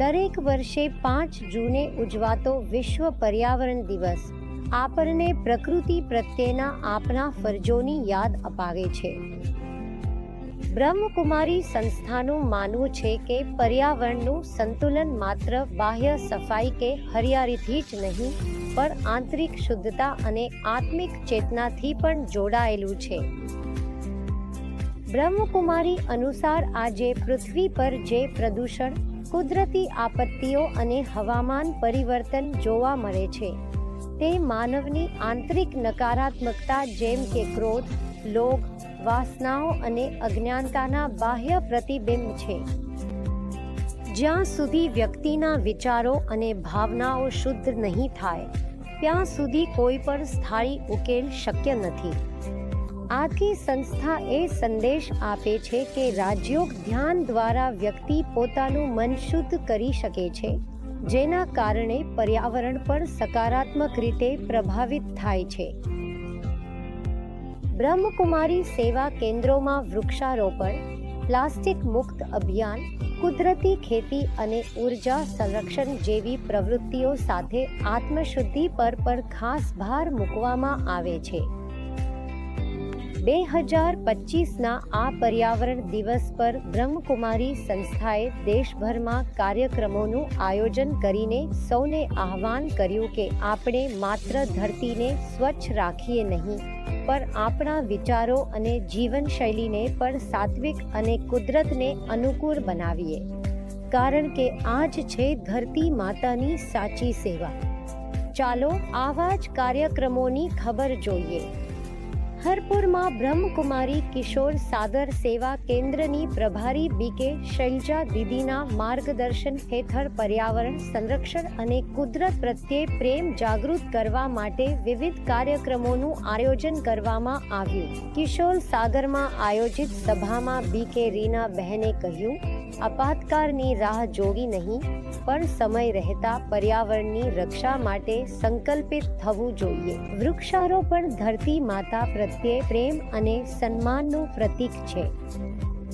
દરેક વર્ષે પાંચ જૂને ઉજવાતો વિશ્વ પર્યાવરણ દિવસ આપણને પ્રકૃતિ પ્રત્યેના આપણા ફરજોની યાદ અપાવે છે. બ્રહ્મકુમારી સંસ્થાનું માનવું છે કે પર્યાવરણનું સંતુલન માત્ર બાહ્ય સફાઈ કે હરિયાળીથી જ નહીં, પણ આંતરિક શુદ્ધતા અને આત્મિક ચેતનાથી પણ જોડાયેલું છે. બ્રહ્મકુમારી અનુસાર આજે પૃથ્વી પર જે પ્રદૂષણ કુદરતી આપત્તિઓ અને હવામાન પરિવર્તન જોવા મળે છે. તે માનવની આંતરિક નકારાત્મકતા જેમ કે ક્રોધ, લોભ, વાસનાઓ અને અજ્ઞાનતાના બાહ્ય પ્રતિબિંબ છે. જ્યાં સુધી વ્યક્તિના વિચારો અને ભાવનાઓ શુદ્ધ નહીં થાય, ત્યાં સુધી કોઈ પણ સ્થાયી ઉકેલ શક્ય નથી. આથી સંસ્થા એ સંદેશ આપે છે કે રાજયોગ ધ્યાન દ્વારા વ્યક્તિ પોતાનું મન શુદ્ધ કરી શકે છે, જેના કારણે પર્યાવરણ પણ સકારાત્મક રીતે પ્રભાવિત થાય છે. બ્રહ્મકુમારી સેવા કેન્દ્રોમાં વૃક્ષારોપણ, પ્લાસ્ટિક મુક્ત અભિયાન, કુદરતી ખેતી અને ઊર્જા સંરક્ષણ જેવી પ્રવૃત્તિઓ સાથે આત્મશુદ્ધિ પર પણ ખાસ ભાર મૂકવામાં આવે છે. બે હજાર પચીસના આ પર્યાવરણ દિવસ પર બ્રહ્મકુમારી સંસ્થાએ દેશભરમાં કાર્યક્રમોનું આયોજન કરીને સૌને આહવાન કર્યું કે આપણે માત્ર ધરતીને સ્વચ્છ રાખીએ નહીં, પણ આપણા વિચારો અને જીવનશૈલીને પણ સાત્વિક અને કુદરતને અનુકૂળ બનાવીએ. કારણ કે આ જ છે ધરતી માતાની સાચી સેવા. ચાલો આવા જ કાર્યક્રમોની ખબર જોઈએ. હરપુરમાં બ્રહ્મકુમારી કિશોર સાગર સેવા કેન્દ્રની પ્રભારી બીકે શૈલજા દીદીના માર્ગદર્શન હેઠળ પર્યાવરણ સંરક્ષણ અને કુદરત પ્રત્યે પ્રેમ જાગૃત કરવા માટે વિવિધ કાર્યક્રમોનું આયોજન કરવામાં આવ્યું. કિશોર સાગરમાં આયોજિત સભામાં બીકે રીના બહેને કહ્યું, આપાતકાળની રાહ જોવી નહીં. પણ સમય રહેતા પર્યાવરણની રક્ષા માટે સંકલ્પિત થવું જોઈએ. વૃક્ષારોપણ ધરતી માતા પ્રત્યે પ્રેમ અને સન્માનનું પ્રતીક છે.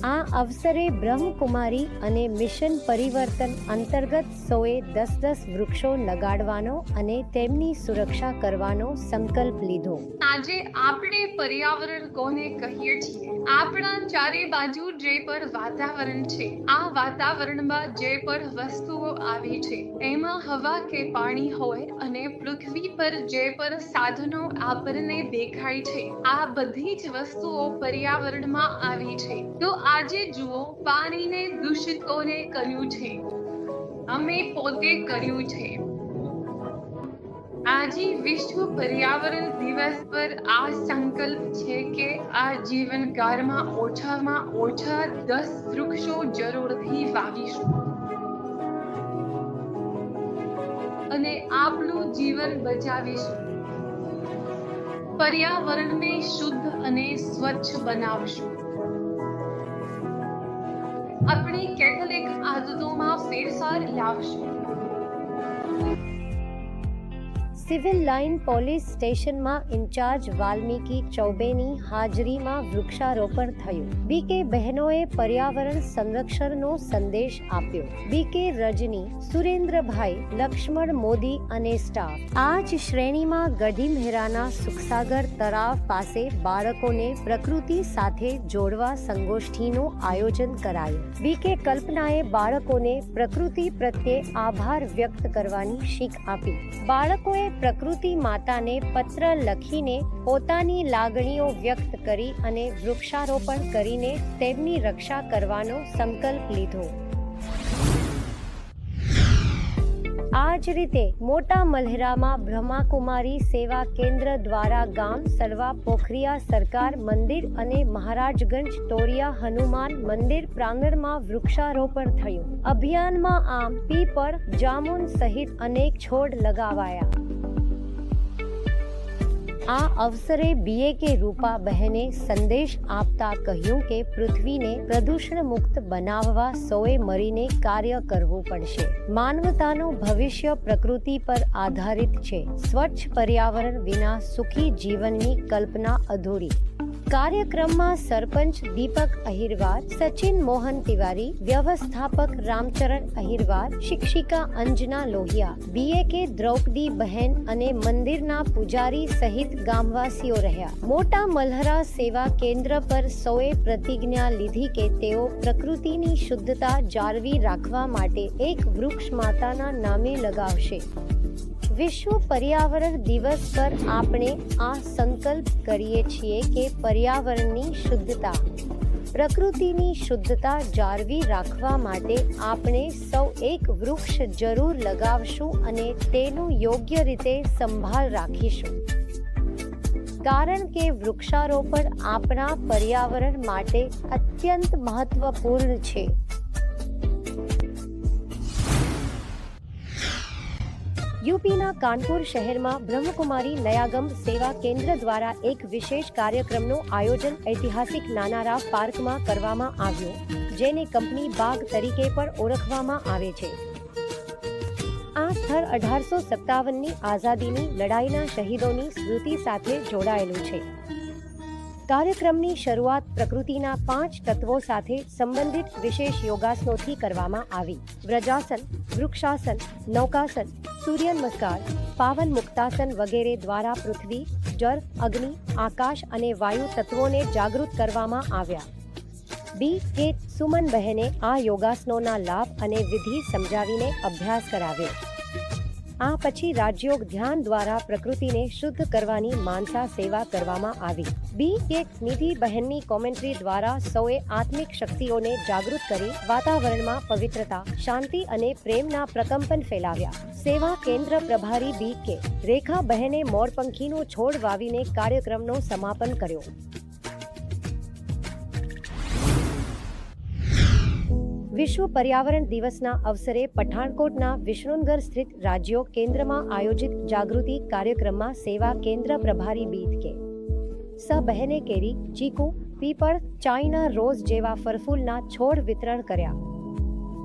આ અવસરે બ્રહ્મકુમારી અને મિશન પરિવર્તન અંતર્ગત સૌએ દસ દસ વૃક્ષો લગાડવાનો અને તેમની સુરક્ષા કરવાનો સંકલ્પ લીધો. આજે આપણે પર્યાવરણ કોને કહીએ છીએ? આપણા ચારે બાજુ જે પર વાતાવરણ છે, આ વાતાવરણમાં જે પર વસ્તુઓ આવી છે, એમાં હવા કે પાણી હોય અને પૃથ્વી પર જે પર સાધનો આપણને દેખાય છે, આ બધી જ વસ્તુઓ પર્યાવરણમાં આવી છે. તો આજે જુઓ, પાણીને દૂષિતોને કર્યું છે. અમે પોતે કર્યું છે. આજે વિશ્વ પર્યાવરણ દિવસ પર આ સંકલ્પ છે કે આ જીવનકાળમાં ઓછામાં ઓછા દસ વૃક્ષો જરૂરથી વાવીશું. અને આપણું જીવન બચાવીશું. પર્યાવરણને શુદ્ધ અને સ્વચ્છ બનાવશું. આપણી કેટલીક આદતોમાં ફેરફાર લાવશું. સિવિલ લાઇન પોલીસ સ્ટેશનમાં ઇન્ચાર્જ વાલ્મીકી ચૌબેની હાજરીમાં વૃક્ષારોપણ થયું. બીકે બહેનોએ પર્યાવરણ સંરક્ષણનો સંદેશ આપ્યો. બીકે રજની, સુરેન્દ્રભાઈ, લક્ષ્મણ મોદી અને સ્ટાફ. આ જ શ્રેણીમાં ગઢી મહેરાના સુખસાગર તળાવ પાસે બાળકોને પ્રકૃતિ સાથે જોડવા સંગોષ્ઠીનું આયોજન કરાયું. બીકે કલ્પનાએ બાળકોને પ્રકૃતિ પ્રત્યે આભાર વ્યક્ત કરવાની શીખ આપી. બાળકોએ પ્રકૃતિ માતાને પત્ર લખીને પોતાની લાગણીઓ વ્યક્ત કરી અને વૃક્ષારોપણ કરીને તેમની રક્ષા કરવાનો સંકલ્પ લીધો. આ જ રીતે મોટા મલહેરામાં બ્રહ્માકુમારી સેવા કેન્દ્ર દ્વારા ગામ સરવા પોખરિયા સરકાર મંદિર અને મહારાજગંજ તોરિયા હનુમાન મંદિર પ્રાંગણમાં વૃક્ષારોપણ થયું. અભિયાનમાં આમ પીપર જામુન સહિત અનેક છોડ લગાવાયા. આ અવસરે બીએ કે રૂપા બહેને સંદેશ આપતા કહ્યું કે પૃથ્વીને પ્રદૂષણ મુક્ત બનાવવા સૌએ મળીને કાર્ય કરવું પડશે. માનવતાનું ભવિષ્ય પ્રકૃતિ પર આધારિત છે. સ્વચ્છ પર્યાવરણ વિના સુખી જીવનની કલ્પના અધૂરી. કાર્યક્રમમાં સરપંચ દીપક અહિરવાર, સચિન મોહન તિવારી, વ્યવસ્થાપક રામચરણ અહિરવાર, શિક્ષિકા અંજના લોહિયા બીએકે દ્રૌપદી બહેન અને મંદિરના પૂજારી સહિત ગામવાસીઓ રહ્યા. મોટા મલ્હરા સેવા કેન્દ્ર પર સૌએ પ્રતિજ્ઞા લીધી કે તેઓ પ્રકૃતિની શુદ્ધતા જાળવી રાખવા માટે એક વૃક્ષ માતાના નામે લગાવશે. વિશ્વ પર્યાવરણ દિવસ પર આપણે આ સંકલ્પ કરીએ છીએ કે પર્યાવરણની શુદ્ધતા, પ્રકૃતિની શુદ્ધતા જાળવી રાખવા માટે આપણે સૌ એક વૃક્ષ જરૂર લગાવશું અને તેનું યોગ્ય રીતે સંભાળ રાખીશું. કારણ કે વૃક્ષારોપણ આપણા પર્યાવરણ માટે અત્યંત મહત્વપૂર્ણ છે. યુપીના કાનપુર શહેરમાં બ્રહ્મકુમારી નયાગમ સેવા કેન્દ્ર દ્વારા એક વિશેષ કાર્યક્રમનું આયોજન ઐતિહાસિક નાનારા પાર્કમાં કરવામાં આવ્યું, જેને કંપની બાગ તરીકે પણ ઓળખવામાં આવે છે. આ સ્થળ અઢારસો સત્તાવનની આઝાદીની લડાઈના શહીદોની સ્મૃતિ સાથે જોડાયેલું છે. કાર્યક્રમની શરૂઆત પ્રકૃતિના પાંચ તત્વો સાથે સંબંધિત વિશેષ યોગાસનોથી કરવામાં આવી. વ્રજાસન વૃક્ષાસન, નૌકાસન સૂર્ય નમસ્કાર. પાવન મુક્તાસન વગેરે દ્વારા પૃથ્વી, જળ, અગ્નિ, આકાશ અને વાયુ તત્વોને જાગૃત કરવામાં આવ્યા. બી. કે. સુમન બહેને આ યોગાસનોના લાભ અને વિધિ સમજાવીને અભ્યાસ કરાવ્યો. આ પછી રાજયોગ ધ્યાન દ્વારા પ્રકૃતિને શુદ્ધ કરવાની માનસા સેવા કરવામાં આવી. બી કે નિધિ બહેનની કોમેન્ટ્રી દ્વારા સૌએ આત્મિક શક્તિઓને જાગૃત કરી વાતાવરણમાં પવિત્રતા, શાંતિ અને પ્રેમના પ્રકંપન ફેલાવ્યા. સેવા કેન્દ્ર પ્રભારી બી કે રેખા બહેને મોરપંખીનો છોડ વાવીને કાર્યક્રમનો સમાપન કર્યો. વિશ્વ પર્યાવરણ દિવસના અવસરે પઠાણકોટના વિષ્ણુનગર સ્થિત રાજ્યો કેન્દ્રમાં આયોજિત જાગૃતિ કાર્યક્રમમાં સેવા કેન્દ્ર પ્રભારી બીત કે. સ બહેને કેરી, ચીકુ, પીપળ ચાઇના રોઝ જેવા ફરફૂલના છોડ વિતરણ કર્યા.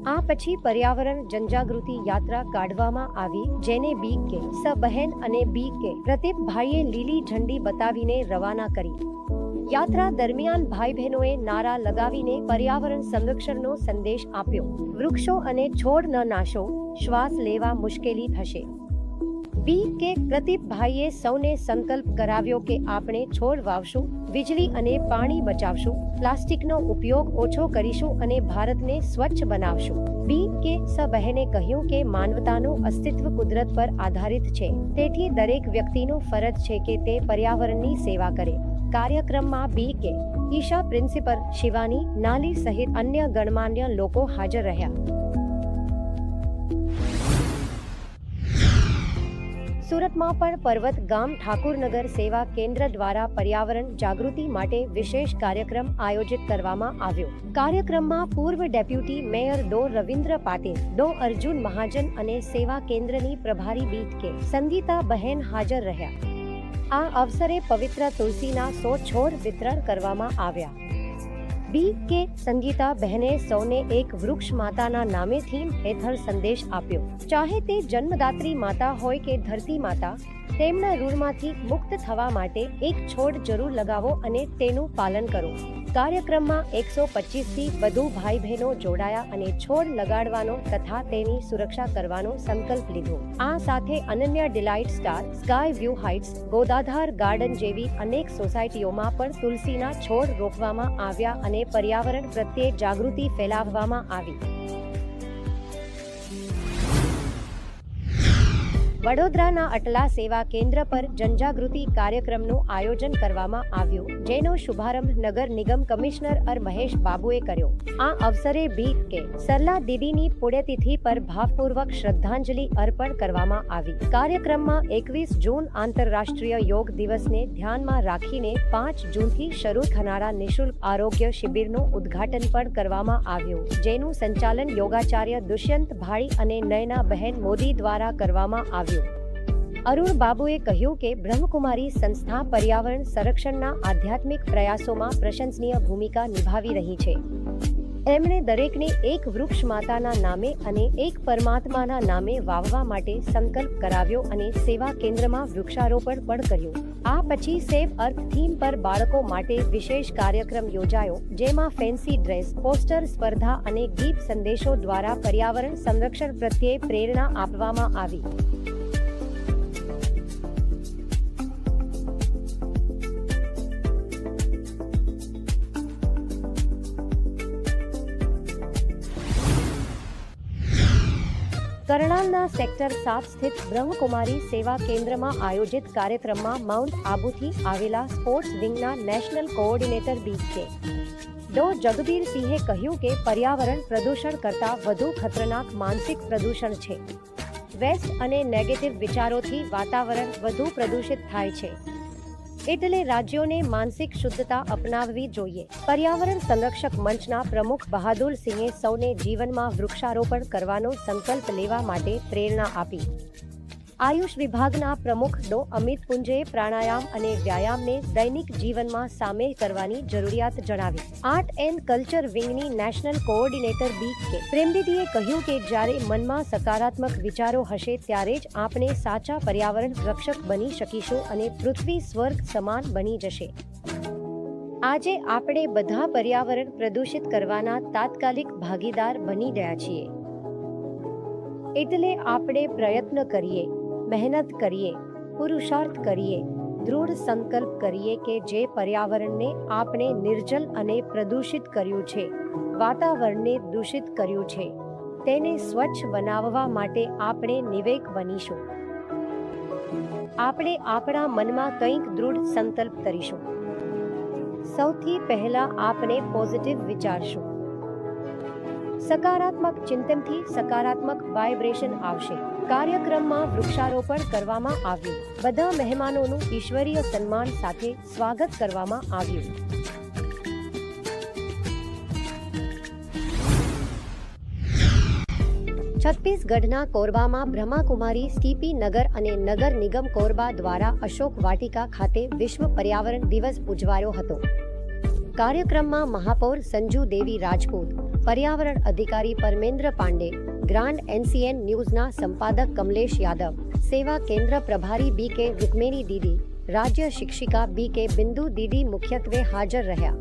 આ પછી પર્યાવરણ જનજાગૃતિ યાત્રા કાઢવામાં આવી, જેને બી કે. સ બહેન અને બી કે. પ્રતિપભાઈએ લીલી ઝંડી બતાવીને રવાના કરી. યાત્રા દરમિયાન ભાઈ બહેનોએ નારા લગાવીને પર્યાવરણ સંરક્ષણનો સંદેશ આપ્યો. વૃક્ષો અને છોડ ન નાશો, શ્વાસ લેવા મુશ્કેલી થશે. બી કે. પ્રદીપભાઈએ સૌને સંકલ્પ કરાવ્યો કે આપણે છોડ વાવશું, વીજળી અને પાણી બચાવશું, પ્લાસ્ટિકનો ઉપયોગ ઓછો કરીશું અને ભારતને સ્વચ્છ બનાવશું. બી કે. સ બહેને કહ્યું કે માનવતાનું અસ્તિત્વ કુદરત પર આધારિત છે. તેથી દરેક વ્યક્તિનું ફરજ છે કે તે પર્યાવરણની સેવા કરે. કાર્યક્રમમાં બી કે ઈશા પ્રિન્સિપલ શિવાની નાલી સહિત અન્ય ગણમાન્ય લોકો હાજર રહ્યા. સુરતમાં પણ પર્વત ગામ ઠાકુરનગર સેવા કેન્દ્ર દ્વારા પર્યાવરણ જાગૃતિ માટે વિશેષ કાર્યક્રમ આયોજિત કરવામાં આવ્યો. કાર્યક્રમમાં પૂર્વ deputy mayor Dr Ravindra Patil, Dr Arjun Mahajan અને સેવા કેન્દ્રની પ્રભારી બીટ કે સંગીતા બહેન હાજર રહ્યા. આ અવસરે પવિત્ર તુલસીના સો છોડ વિતરણ કરવામાં આવ્યા. બી કે સંગીતા બહેને સૌને એક વૃક્ષ માતાના નામે થીમ હેઠળ સંદેશ આપ્યો. ચાહે તે જન્મદાત્રી માતા હોય કે ધરતી માતા તેમના ઋણમાંથી મુક્ત થવા માટે એક છોડ જરૂર લગાવો અને તેનું પાલન કરો. કાર્યક્રમમાં એકસો થી વધુ ભાઈ બહેનો જોડાયા અને છોડ લગાડવાનો તથા તેની સુરક્ષા કરવાનો સંકલ્પ લીધો. આ સાથે Ananya delight star, sky view heights, Godadhar garden જેવી અનેક સોસાયટીઓમાં પણ તુલસીના છોડ રોપવામાં આવ્યા અને પર્યાવરણ પ્રત્યે જાગૃતિ ફેલાવવામાં આવી. વડોદરાના અટલા સેવા કેન્દ્ર પર જનજાગૃતિ કાર્યક્રમનું આયોજન કરવામાં આવ્યું, જેનો શુભારંભ નગર નિગમ કમિશનર અર મહેશ બાબુએ કર્યો. આ અવસરે બીટ કે સરલા દીદીની પુણ્યતિથિ પર ભાવપૂર્વક શ્રદ્ધાંજલિ અર્પણ કરવામાં આવી. કાર્યક્રમમાં એકવીસ જૂન આંતરરાષ્ટ્રીય યોગ દિવસને ધ્યાનમાં રાખીને પાંચ જૂનથી શરૂ થનારા નિશુલ્ક આરોગ્ય શિબિરનું ઉદ્ઘાટન પણ કરવામાં આવ્યું, જેનું સંચાલન યોગાચાર્ય દુષ્યંત ભાળી અને નયના બહેન મોદી દ્વારા કરવામાં આવ્યું. અરુણ બાબુએ કહ્યું કે બ્રહ્મકુમારી સંસ્થા પર્યાવરણ સંરક્ષણના આધ્યાત્મિક પ્રયાસોમાં પ્રશંસનીય ભૂમિકા નિભાવી રહી છે. એમણે દરેકને એક વૃક્ષ માતાના નામે અને એક પરમાત્માના નામે વાવવા માટે સંકલ્પ કરાવ્યો અને સેવા કેન્દ્રમાં વૃક્ષારોપણ પણ કર્યું. આ પછી સેવ અર્થ થીમ પર બાળકો માટે વિશેષ કાર્યક્રમ યોજાયો, જેમાં ફેન્સી ડ્રેસ, પોસ્ટર સ્પર્ધા અને ગીત સંદેશો દ્વારા પર્યાવરણ સંરક્ષણ પ્રત્યે પ્રેરણા આપવામાં આવી. કરણાલના સેક્ટર સાત સ્થિત બ્રહ્મકુમારી સેવા કેન્દ્રમાં આયોજિત કાર્યક્રમમાં માઉન્ટ આબુથી આવેલા સ્પોર્ટ્સ વિંગના નેશનલ કોઓર્ડિનેટર બી છે. ડો. જગબીરસિંહે કહ્યું કે પર્યાવરણ પ્રદૂષણ કરતાં વધુ ખતરનાક માનસિક પ્રદૂષણ છે. વેસ્ટ અને નેગેટિવ વિચારોથી વાતાવરણ વધુ પ્રદૂષિત થાય છે. એટલે રાજ્યોને માનસિક શુદ્ધતા અપનાવવી જોઈએ. પર્યાવરણ સંરક્ષક મંચના પ્રમુખ બહાદુર સિંહે સૌને જીવનમાં વૃક્ષારોપણ કરવાનો સંકલ્પ લેવા માટે પ્રેરણા આપી. આયુષ વિભાગના પ્રમુખ ડો. અમિત પુંજે પ્રાણાયામ અને વ્યાયામને દૈનિક જીવનમાં સામેલ કરવાની જરૂરિયાત જણાવી. આર્ટ એન્ડ કલ્ચર વિંગની નેશનલ કોઓર્ડિનેટર બી. કે. પ્રેમદીદીએ કહ્યું કે જ્યારે મનમાં સકારાત્મક વિચારો હશે ત્યારે જ આપણે સાચા પર્યાવરણ રક્ષક બની શકીશું અને પૃથ્વી સ્વર્ગ સમાન બની જશે. આજે આપણે બધા પર્યાવરણ પ્રદૂષિત કરવાના તાત્કાલિક ભાગીદાર બની ગયા છીએ. એટલે આપણે પ્રયત્ન કરીએ. મહેનત કરીએ, પુરુષાર્થ કરીએ, દૃઢ સંકલ્પ કરીએ કે જે પર્યાવરણને આપણે નિર્જલ અને પ્રદૂષિત કર્યું છે, વાતાવરણને દૂષિત કર્યું છે, તેને સ્વચ્છ બનાવવા માટે આપણે નિવેક બનીશું. આપણે આપણા મનમાં કંઈક દૃઢ સંકલ્પ કરીશું. સૌથી પહેલા આપણે પોઝિટિવ વિચારશું. સકારાત્મક ચિંતનથી સકારાત્મક વાઇબ્રેશન આવશે. કાર્યક્રમમાં વૃક્ષારોપણ કરવામાં આવ્યું. બધા મહેમાનોનું ઈશ્વરીય સન્માન સાથે સ્વાગત કરવામાં આવ્યું. છત્તીસગઢના કોરબામાં બ્રહ્માકુમારી સ્ટીપી નગર અને નગર નિગમ કોરબા દ્વારા અશોક વાટિકા ખાતે વિશ્વ પર્યાવરણ દિવસ ઉજવાયો હતો. કાર્યક્રમમાં મહાપૌર સંજુ દેવી રાજપૂત, પર્યાવરણ અધિકારી પરમેન્દ્ર પાંડે, ગ્રાન્ડ એનસીએન ન્યૂઝના સંપાદક કમલેશ યાદવ, સેવા કેન્દ્ર પ્રભારી બી કે રૂકમેણી દીદી, રાજ્ય શિક્ષિકા બી કે બિંદુ દીદી મુખ્યત્વે હાજર રહ્યા.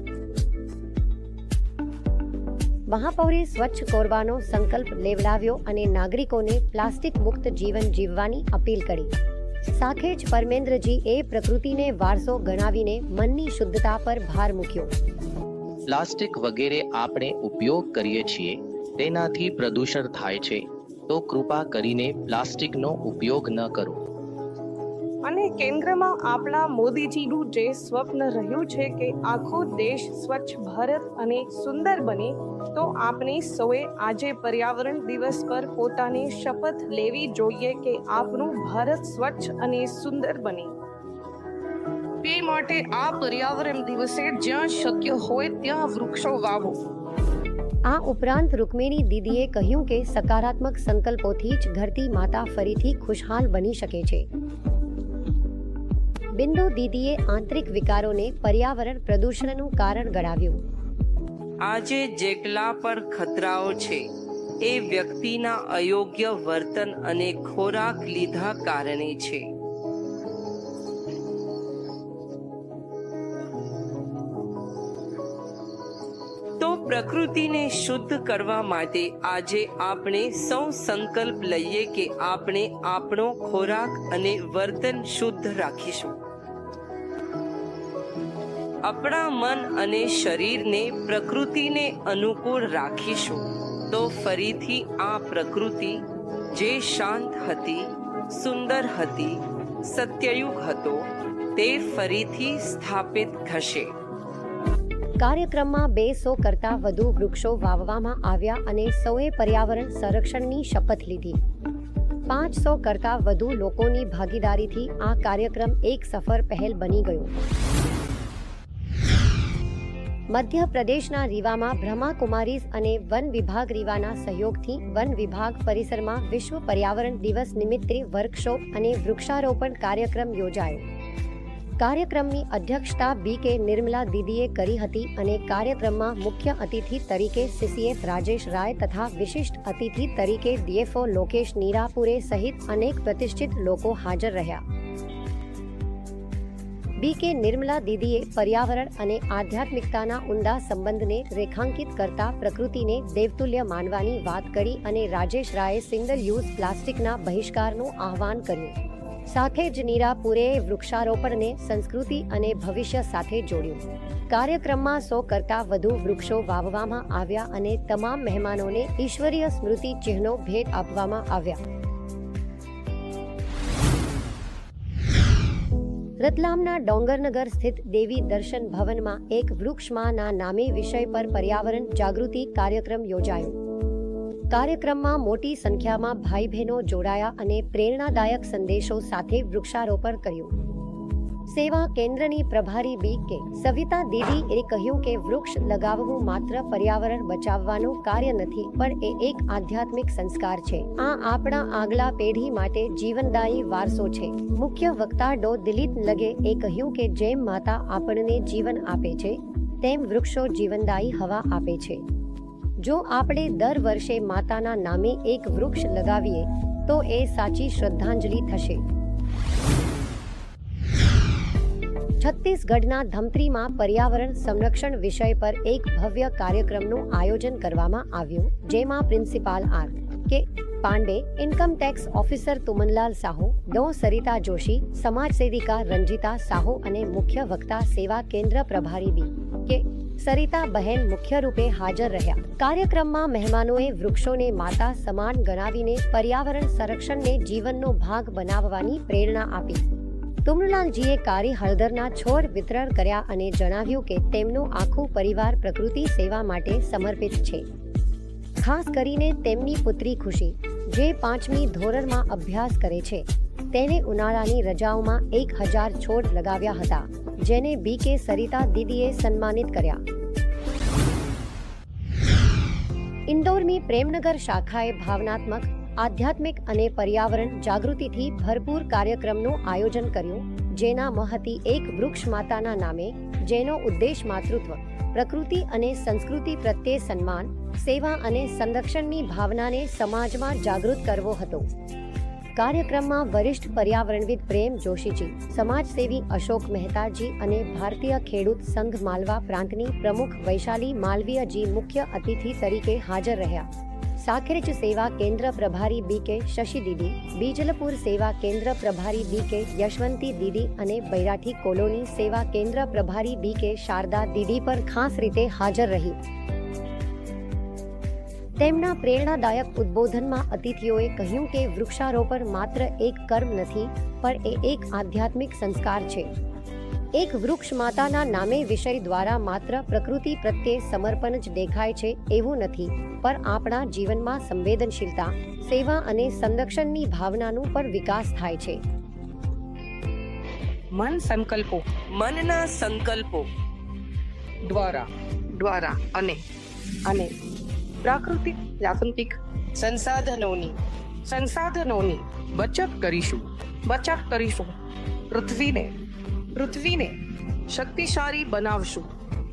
મહાપૌરે સ્વચ્છ કોરવાનો સંકલ્પ લેવડાવ્યો અને નાગરિકોને પ્લાસ્ટિક મુક્ત જીવન જીવવાની અપીલ કરી. સાથે જ પરમેન્દ્રજી એ પ્રકૃતિને વારસો ગણાવીને મનની શુદ્ધતા પર ભાર મૂક્યો. પ્લાસ્ટિક વગેરે આપણે ઉપયોગ કરીએ છીએ તેનાથી પ્રદૂષણ થાય છે તો કૃપા કરીને પ્લાસ્ટિકનો ઉપયોગ ન કરો. અને કેન્દ્રમાં આપણા મોદીજીનું જે સ્વપ્ન રહ્યું છે કે આખો દેશ સ્વચ્છ ભારત અને સુંદર બને તો આપણે સૌએ આજે પર્યાવરણ દિવસ પર પોતાની શપથ લેવી જોઈએ કે આપણું ભારત સ્વચ્છ અને સુંદર બને. તે માટે આ પર્યાવરણ દિવસે જ્યાં શક્ય હોય ત્યાં વૃક્ષો વાવો. આ ઉપરાંત રૂકમિણી દીદીએ કહ્યું કે સકારાત્મક સંકલ્પોથી જ ધરતી માતા ફરીથી ખુશહાલ બની શકે છે. બિંદુ દીદીએ આંતરિક વિકારોને પર્યાવરણ પ્રદૂષણનું કારણ ગણાવ્યું. આજે જેટલા પર ખતરાઓ છે, એ વ્યક્તિના અયોગ્ય વર્તન અને ખોરાક લીધા કારણે છે. તો પ્રકૃતિને શુદ્ધ કરવા માટે આજે આપણે સૌ સંકલ્પ લઈએ કે આપણે આપણો ખોરાક અને વર્તન શુદ્ધ રાખીશું. આપણા મન અને શરીરને પ્રકૃતિને અનુકૂળ રાખીશું, તો ફરીથી આ પ્રકૃતિ જે શાંત હતી, સુંદર હતી, સત્યયુગ હતો, તે ફરીથી સ્થાપિત થશે. કાર્યક્રમમાં બેસો કરતાં વધુ વૃક્ષો વાવવામાં આવ્યા અને સૌએ પર્યાવરણ સંરક્ષણની શપથ લીધી. પાંચસો કરતાં વધુ લોકોની ભાગીદારીથી આ કાર્યક્રમ એક સફળ પહેલ બની ગયો. મધ્યપ્રદેશના રીવામાં બ્રહ્માકુમારીઝ અને વન વિભાગ રીવાના સહયોગથી વન વિભાગ પરિસરમાં વિશ્વ પર્યાવરણ દિવસ નિમિત્તે વર્કશોપ અને વૃક્ષારોપણ કાર્યક્રમ યોજાયો. કાર્યક્રમની અધ્યક્ષતા બી કે નિર્મલા દીદીએ કરી હતી અને કાર્યક્રમમાં મુખ્ય અતિથિ તરીકે સીસીએફ રાજેશ રાય તથા વિશિષ્ટ અતિથિ તરીકે ડીએફઓ લોકેશ નીરાપુરે સહિત અનેક પ્રતિષ્ઠિત લોકો હાજર રહ્યા. બી કે નિર્મલા દીદીએ પર્યાવરણ અને આધ્યાત્મિકતાના ઊંડા સંબંધને રેખાંકિત કરતા પ્રકૃતિને દેવતુલ્ય માનવાની વાત કરી અને રાજેશ રાયે સિંગલ યુઝ પ્લાસ્ટિકના બહિષ્કારનું આહવાન કર્યું. સાથે જ નીરાપુરેએ વૃક્ષારોપણને સંસ્કૃતિ અને ભવિષ્ય સાથે જોડ્યું. કાર્યક્રમમાં સો કરતાં વધુ વૃક્ષો વાવવામાં આવ્યા અને તમામ મહેમાનોને ઈશ્વરીય સ્મૃતિ ચિહ્નો ભેટ આપવામાં આવ્યા. રતલામના ડોંગરનગર સ્થિત દેવી દર્શન ભવનમાં એક વૃક્ષમાંના નામે વિષય પર પર્યાવરણ જાગૃતિ કાર્યક્રમ યોજાયો. કાર્યક્રમમાં મોટી સંખ્યામાં ભાઈ બહેનો જોડાયા અને પ્રેરણાદાયક સંદેશો સાથે વૃક્ષારોપણ કર્યું. સેવા કેન્દ્રની પ્રભારી બી કે સવિતા દીદી એ કહ્યું કે વૃક્ષ લગાવવું માત્ર પર્યાવરણ બચાવવાનું કાર્ય નથી, પણ એ એક આધ્યાત્મિક સંસ્કાર છે. આ આપણા આગલા પેઢી માટે જીવનદાયી વારસો છે. મુખ્ય વક્તા ડો. દિલીપ લગે એ કહ્યું કે જેમ માતા આપણને જીવન આપે છે, તેમ વૃક્ષો જીવનદાયી હવા આપે છે. જો આપણે દર વર્ષે માતાના નામે એક વૃક્ષ લગાવીએ, તો એ સાચી શ્રદ્ધાંજલિ થશે. છત્તીસગઢના ધમત્રીમાં પર્યાવરણ સંરક્ષણ વિષય પર એક ભવ્ય કાર્યક્રમનું આયોજન કરવામાં આવ્યું, જેમાં principal R K Pandey, income tax officer Tumanlal Sahu, Dr Sarita Joshi, સમાજ સેવિકા રંજીતા સાહુ અને મુખ્ય વક્તા સેવા કેન્દ્ર પ્રભારી બી કે સરિતા બહેન મુખ્ય રૂપે હાજર રહ્યા. કાર્યક્રમમાં મહેમાનોએ વૃક્ષોને માતા સમાન ગણાવીને પર્યાવરણ સંરક્ષણને જીવનનો ભાગ બનાવવાની પ્રેરણા આપી. તુમલાલજીએ કારી હળદરના છોડ વિતરણ કર્યા અને જણાવ્યું કે તેમનું આખું પરિવાર પ્રકૃતિ સેવા માટે સમર્પિત છે. ખાસ કરીને તેમની પુત્રી ખુશી, જે પાંચમી ધોરણમાં અભ્યાસ કરે છે. તેને ઉનાળાની રજાઓમાં એક હજાર છોડ લગાવ્યા હતા, જેને બી કે સરિતા દીદીએ સન્માનિત કર્યા. ઇન્દોરની પ્રેમનગર શાખાએ ભાવનાત્મક આધ્યાત્મિક અને પર્યાવરણ જાગૃતિથી ભરપૂર કાર્યક્રમનું આયોજન કર્યું, જેના મહતી એક વૃક્ષ માતાના નામે, જેનો ઉદ્દેશ માતૃત્વ, પ્રકૃતિ અને સંસ્કૃતિ પ્રત્યે સન્માન, સેવા અને સંરક્ષણની ભાવનાને સમાજમાં જાગૃત કરવો હતો. કાર્યક્રમમાં વરિષ્ઠ પર્યાવરણવિદ પ્રેમ જોશીજી, સમાજસેવી અશોક મહેતાજી અને ભારતીય ખેડૂત સંઘ માલવા પ્રાંતની પ્રમુખ વૈશાલી માલવીયજી મુખ્ય અતિથિ તરીકે હાજર રહ્યા. સાખરેજ સેવા કેન્દ્ર પ્રભારી બી કે શશી દીદી બીજલપુર સેવા કેન્દ્ર પ્રભારી બી કે યશવંતી દીદી અને બૈરાઠી કોલોની સેવા કેન્દ્ર પ્રભારી બી કે શારદા દીદી પર ખાસ રીતે હાજર રહી તેમના પ્રેરણાદાયક ઉદ્બોધનમાં અતિથિઓએ કહ્યું કે વૃક્ષારોપણ માત્ર એક કર્મ નથી, પણ એ એક આધ્યાત્મિક સંસ્કાર છે. એક વૃક્ષ માતાના નામે વિષય દ્વારા માત્ર પ્રકૃતિ પ્રત્યે સમર્પણ જ દેખાય છે એવું નથી પણ આપણા જીવનમાં સંવેદનશીલતા સેવા અને સંરક્ષણની ભાવનાનું પણ વિકાસ થાય છે. મન સંકલ્પો. મનના સંકલ્પો. દ્વારા. દ્વારા અને. અને. પ્રાકૃતિક પ્રાકૃતિક સંસાધનોની. સંસાધનોની બચત કરીશું. બચત કરીશું. પૃથ્વીને. પૃથ્વીને શક્તિશાળી બનાવશું.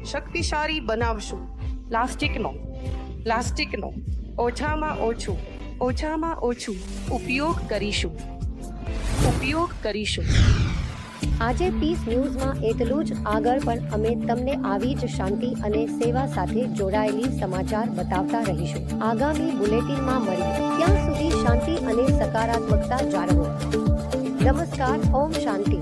શક્તિશાળી બનાવશું. પ્લાસ્ટિકનો પ્લાસ્ટિકનો ઓછામાં ઓછું ઓછામાં ઓછું ઉપયોગ કરીશું. ઉપયોગ કરીશું. આજે પીસ ન્યૂઝમાં એટલું જ. આગળ પણ અમે તમને આવી જ શાંતિ અને સેવા સાથે જોડાયેલી સમાચાર બતાવતા રહીશું. આગામી બુલેટિનમાં મળી ત્યાં સુધી શાંતિ અને સકારાત્મકતા જાળવો. નમસ્કાર, ઓમ શાંતિ.